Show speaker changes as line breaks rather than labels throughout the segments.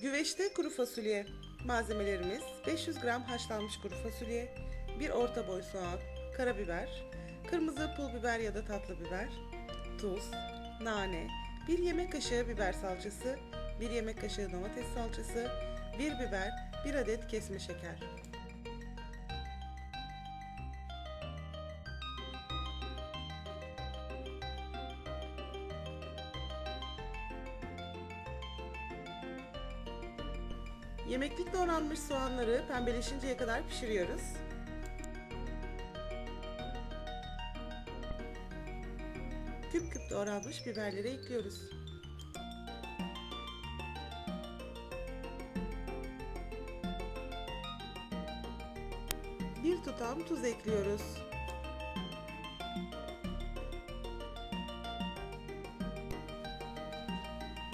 Güveçte kuru fasulye. Malzemelerimiz 500 gram haşlanmış kuru fasulye, bir orta boy soğan, karabiber, kırmızı pul biber ya da tatlı biber, tuz, nane, bir yemek kaşığı biber salçası, bir yemek kaşığı domates salçası, bir biber, bir adet kesme şeker. Yemeklik doğranmış soğanları pembeleşinceye kadar pişiriyoruz. Küp küp doğranmış biberleri ekliyoruz. Bir tutam tuz ekliyoruz.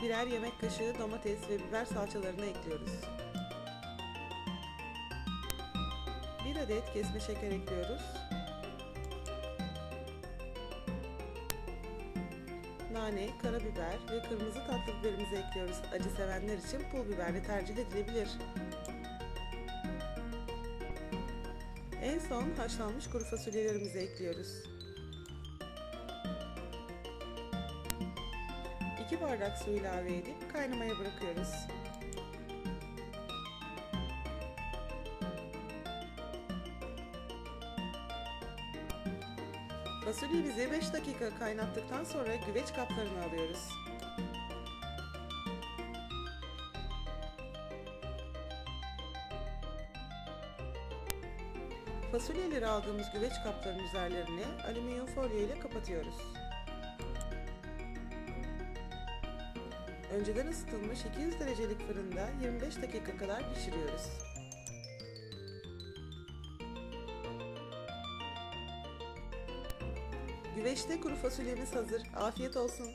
Birer yemek kaşığı domates ve biber salçalarını ekliyoruz. Bir adet kesme şeker ekliyoruz. Nane, karabiber ve kırmızı tatlı biberimizi ekliyoruz. Acı sevenler için pul biber de tercih edilebilir. En son haşlanmış kuru fasulyelerimizi ekliyoruz. 2 bardak su ilave edip kaynamaya bırakıyoruz. Fasulyemizi 5 dakika kaynattıktan sonra güveç kaplarına alıyoruz. Fasulyeleri aldığımız güveç kaplarının üzerlerini alüminyum folyo ile kapatıyoruz. Önceden ısıtılmış 200 derecelik fırında 25 dakika kadar pişiriyoruz. Güveçte kuru fasulyemiz hazır. Afiyet olsun.